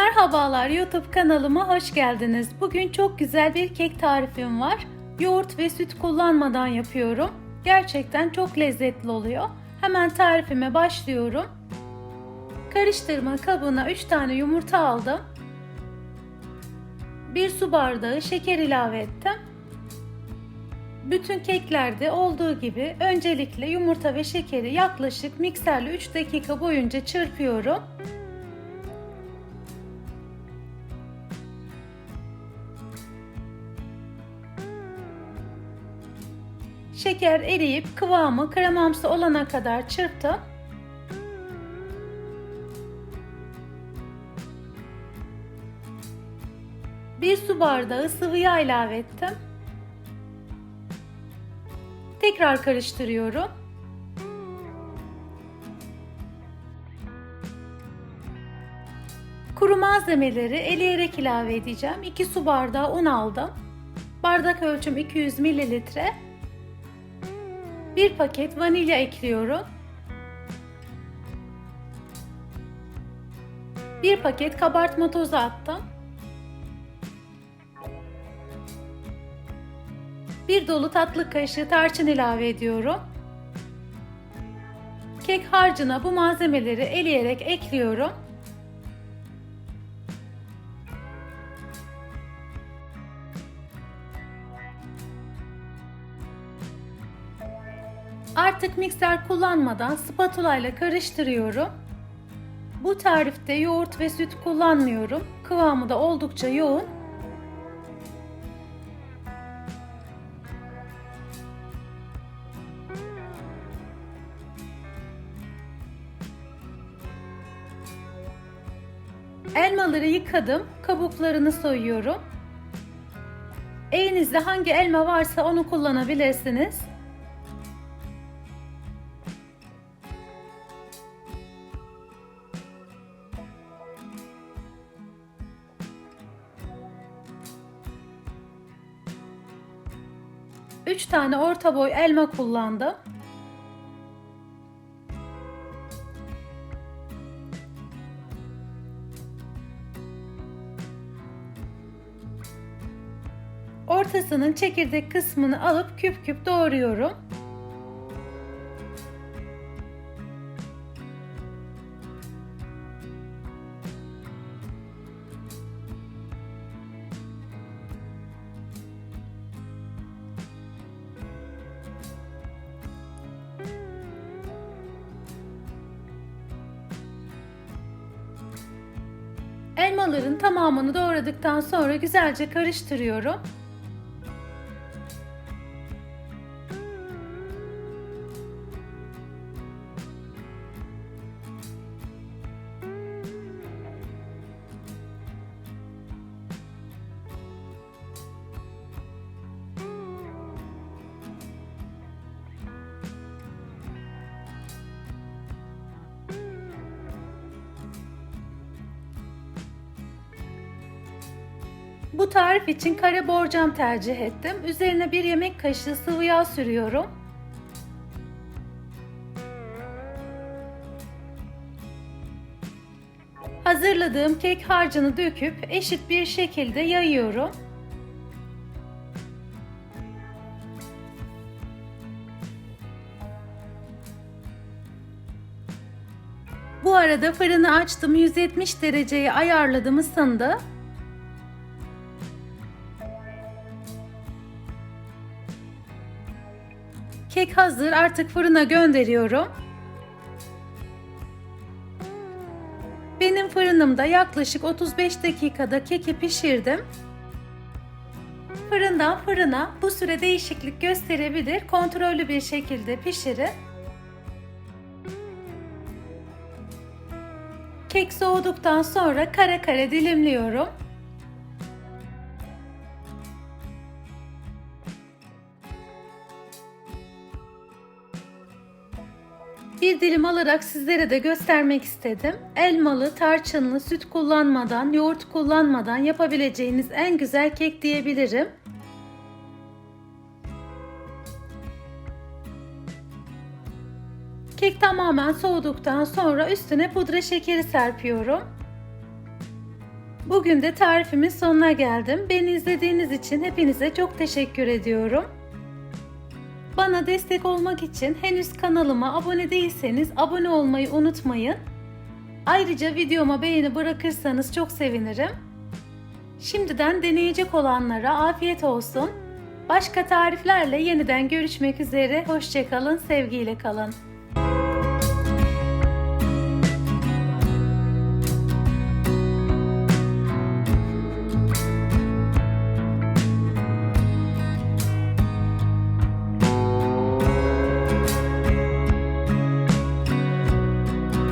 Merhabalar YouTube kanalıma hoş geldiniz. Bugün çok güzel bir kek tarifim var. Yoğurt ve süt kullanmadan yapıyorum. Gerçekten çok lezzetli oluyor. Hemen tarifime başlıyorum. Karıştırma kabına 3 tane yumurta aldım. 1 su bardağı şeker ilave ettim. Bütün keklerde olduğu gibi öncelikle yumurta ve şekeri yaklaşık mikserle 3 dakika boyunca çırpıyorum. Şeker eriyip kıvamı kremamsı olana kadar çırptım. Bir su bardağı sıvı yağ ilave ettim. Tekrar karıştırıyorum. Kuru malzemeleri eleyerek ilave edeceğim. 2 su bardağı un aldım. Bardak ölçüm 200 mililitre. 1 paket vanilya ekliyorum. 1 paket kabartma tozu attım. 1 dolu tatlı kaşığı tarçın ilave ediyorum. Kek harcına bu malzemeleri eleyerek ekliyorum. Artık mikser kullanmadan spatula ile karıştırıyorum. Bu tarifte yoğurt ve süt kullanmıyorum. Kıvamı da oldukça yoğun. Elmaları yıkadım. Kabuklarını soyuyorum. Elinizde hangi elma varsa onu kullanabilirsiniz. Üç tane orta boy elma kullandım. Ortasının çekirdek kısmını alıp küp küp doğruyorum. Elmaların tamamını doğradıktan sonra güzelce karıştırıyorum. Bu tarif için kare borcam tercih ettim. Üzerine bir yemek kaşığı sıvı yağ sürüyorum. Hazırladığım kek harcını döküp eşit bir şekilde yayıyorum. Bu arada fırını açtım 170 dereceye ayarladım ısındı. Kek hazır artık fırına gönderiyorum. Benim fırınımda yaklaşık 35 dakikada keki pişirdim. Fırından fırına bu süre değişiklik gösterebilir. Kontrollü bir şekilde pişirin. Kek soğuduktan sonra kare kare dilimliyorum. Bir dilim alarak sizlere de göstermek istedim. Elmalı, tarçınlı, süt kullanmadan, yoğurt kullanmadan yapabileceğiniz en güzel kek diyebilirim. Kek tamamen soğuduktan sonra üstüne pudra şekeri serpiyorum. Bugün de tarifimin sonuna geldim. Beni izlediğiniz için hepinize çok teşekkür ediyorum. Bana destek olmak için henüz kanalıma abone değilseniz abone olmayı unutmayın. Ayrıca videoma beğeni bırakırsanız çok sevinirim. Şimdiden deneyecek olanlara afiyet olsun. Başka tariflerle yeniden görüşmek üzere. Hoşçakalın, sevgiyle kalın.